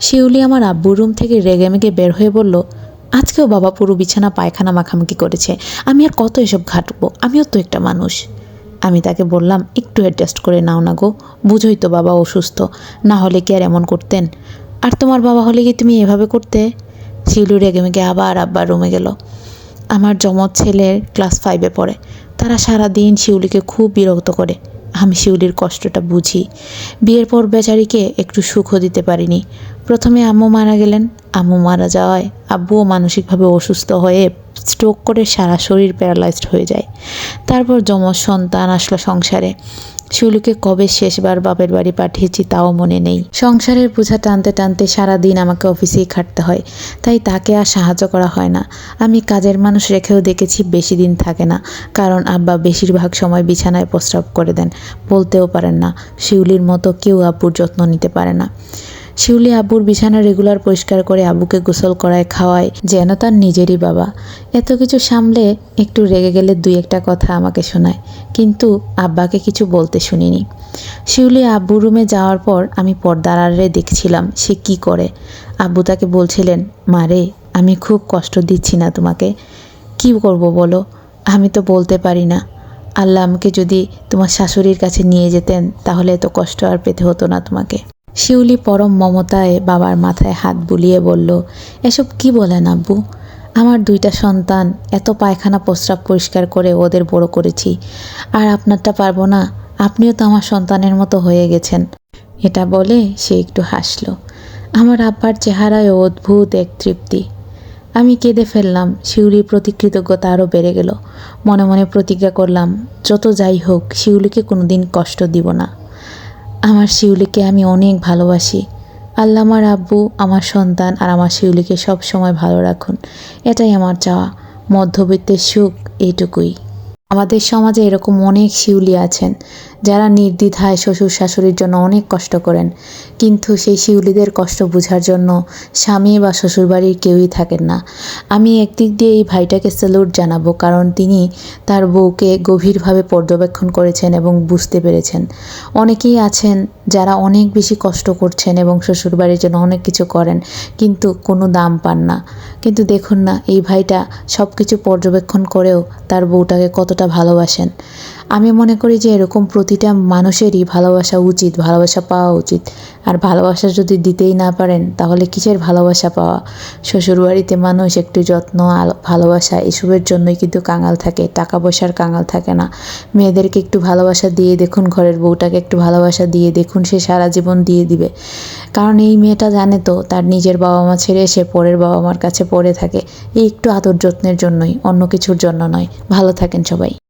শিউলি আমার আব্বুর রুম থেকে রেগে মেগে বের হয়ে বলল, আজকেও বাবা পুরো বিছানা পায়খানা মাখামাখি করেছে। আমি আর কত এসব ঘাটবো? আমিও তো একটা মানুষ। আমি তাকে বললাম, একটু অ্যাডজাস্ট করে নাও না গো। বুঝোই তো বাবা অসুস্থ। না হলে কি আর এমন করতেন? আর তোমার বাবা হলে কি তুমি এভাবে করতে? শিউলি রেগে মেগে আবার আব্বার রুমে গেল। আমার জমজ ছেলের ক্লাস ফাইভে পড়ে। তারা সারা দিন শিউলিকে খুব বিরক্ত করে। আমি শিউলির কষ্টটা বুঝি। বিয়ের পর বেচারিকে একটু সুখও দিতে পারিনি। প্রথমে আম্মু মারা গেলেন, আম্মু মারা যাওয়ায় আব্বুও মানসিকভাবে অসুস্থ হয়ে স্ট্রোক করে সারা শরীর প্যারালাইজড হয়ে যায়। তারপর যমজ সন্তান আসলো সংসারে। শিউলিকে কবে শেষবার বাপের বাড়ি পাঠিয়েছি তাও মনে নেই। সংসারের বোঝা টানতে টানতে সারা দিন আমাকে অফিসেই খাটতে হয়। তাই তাকে আর সাহায্য করা হয় না। আমি কাজের মানুষ রেখেও দেখেছি বেশি দিন থাকে না। কারণ আব্বা বেশিরভাগ সময় বিছানায় প্রস্রাব করে দেন। বলতেও পারেন না, শিউলির মতো কেউ আব্বুর যত্ন নিতে পারে না। শিউলি আব্বুর বিছানা রেগুলার পরিষ্কার করে আব্বুকে গোসল করায় খাওয়ায়, যেন তার নিজেরই বাবা। এত কিছু সামলে একটু রেগে গেলে দুই একটা কথা আমাকে শোনায়, কিন্তু আব্বাকে কিছু বলতে শুনিনি। শিউলি আব্বুর রুমে যাওয়ার পর আমি পর্দার আড়ালে দেখছিলাম সে কি করে। আব্বু তাকে বলছিলেন মারে আমি খুব কষ্ট দিচ্ছি না তোমাকে। কি করব বলো? আমি তো বলতে পারি না। আল্লাহ আমাকে যদি তোমার শাশুড়ির কাছে নিয়ে যেতেন, তাহলে এত কষ্ট আর পেতে হতো না তোমাকে। শিউলি পরম মমতায় বাবার মাথায় হাত বুলিয়ে বলল, এসব কি বলেন আব্বু? আমার দুইটা সন্তান, এত পায়খানা প্রস্রাব পরিষ্কার করে ওদের বড় করেছি। আর আপনারটা পারব না, আপনিও তো আমার সন্তানের মতো হয়ে গেছেন। এটা বলে সে একটু হাসলো। আমার আব্বার চেহারায় অদ্ভুত এক তৃপ্তি। আমি কেঁদে ফেললাম, শিউলির প্রতি কৃতজ্ঞতা আরও বেড়ে গেল। মনে মনে প্রতিজ্ঞা করলাম, যত যাই হোক, শিউলিকে কোনোদিন কষ্ট দিব না। আমার শিউলিকে আমি অনেক ভালোবাসি। আল্লাহ আমার আব্বু, আমার সন্তান আর আমার শিউলিকে সব সময় ভালো রাখুন। এটাই আমার চাওয়া। মধ্যবিত্তের সুখ এইটুকুই। আমাদের সমাজে এরকম অনেক শিউলি আছেন। যারা নির্দ্বিধায় শ্বশুর শাশুড়ির জন্য অনেক কষ্ট করেন, কিন্তু সেই শিউলিদের কষ্ট বোঝার জন্য স্বামী বা শ্বশুরবাড়ির কেউই থাকেন না। আমি একদিক দিয়ে এই ভাইটাকে স্যালুট জানাব, কারণ তিনি তার বউকে গভীরভাবে পর্যবেক্ষণ করেছেন এবং বুঝতে পেরেছেন। অনেকেই আছেন যারা অনেক বেশি কষ্ট করছেন এবং শ্বশুরবাড়ির জন্য অনেক কিছু করেন, কিন্তু কোনো দাম পান না। কিন্তু দেখুন না, এই ভাইটা সব কিছু পর্যবেক্ষণ করেও তার বউটাকে কতটা ভালোবাসেন। আমি মনে করি যে এরকম প্রতিটা মানুষেরই ভালোবাসা উচিত, ভালোবাসা পাওয়া উচিত। আর ভালোবাসা যদি দিতেই না পারেন, তাহলে কিসের ভালোবাসা পাওয়া? শ্বশুরবাড়িতে মানুষ একটু যত্ন ভালোবাসা, এসবের জন্যই কিন্তু কাঙাল থাকে টাকা পয়সার কাঙাল থাকে না। মেয়েদেরকে একটু ভালোবাসা দিয়ে দেখুন, ঘরের বউটাকে একটু ভালোবাসা দিয়ে দেখুন, সে সারা জীবন দিয়ে দিবে। কারণ এই মেয়েটা জানে তো, তার নিজের বাবা মা ছেড়ে সে পরের বাবা মার কাছে পড়ে থাকে। এই একটু আদর যত্নের জন্যই, অন্য কিছুর জন্য নয়। ভালো থাকেন সবাই।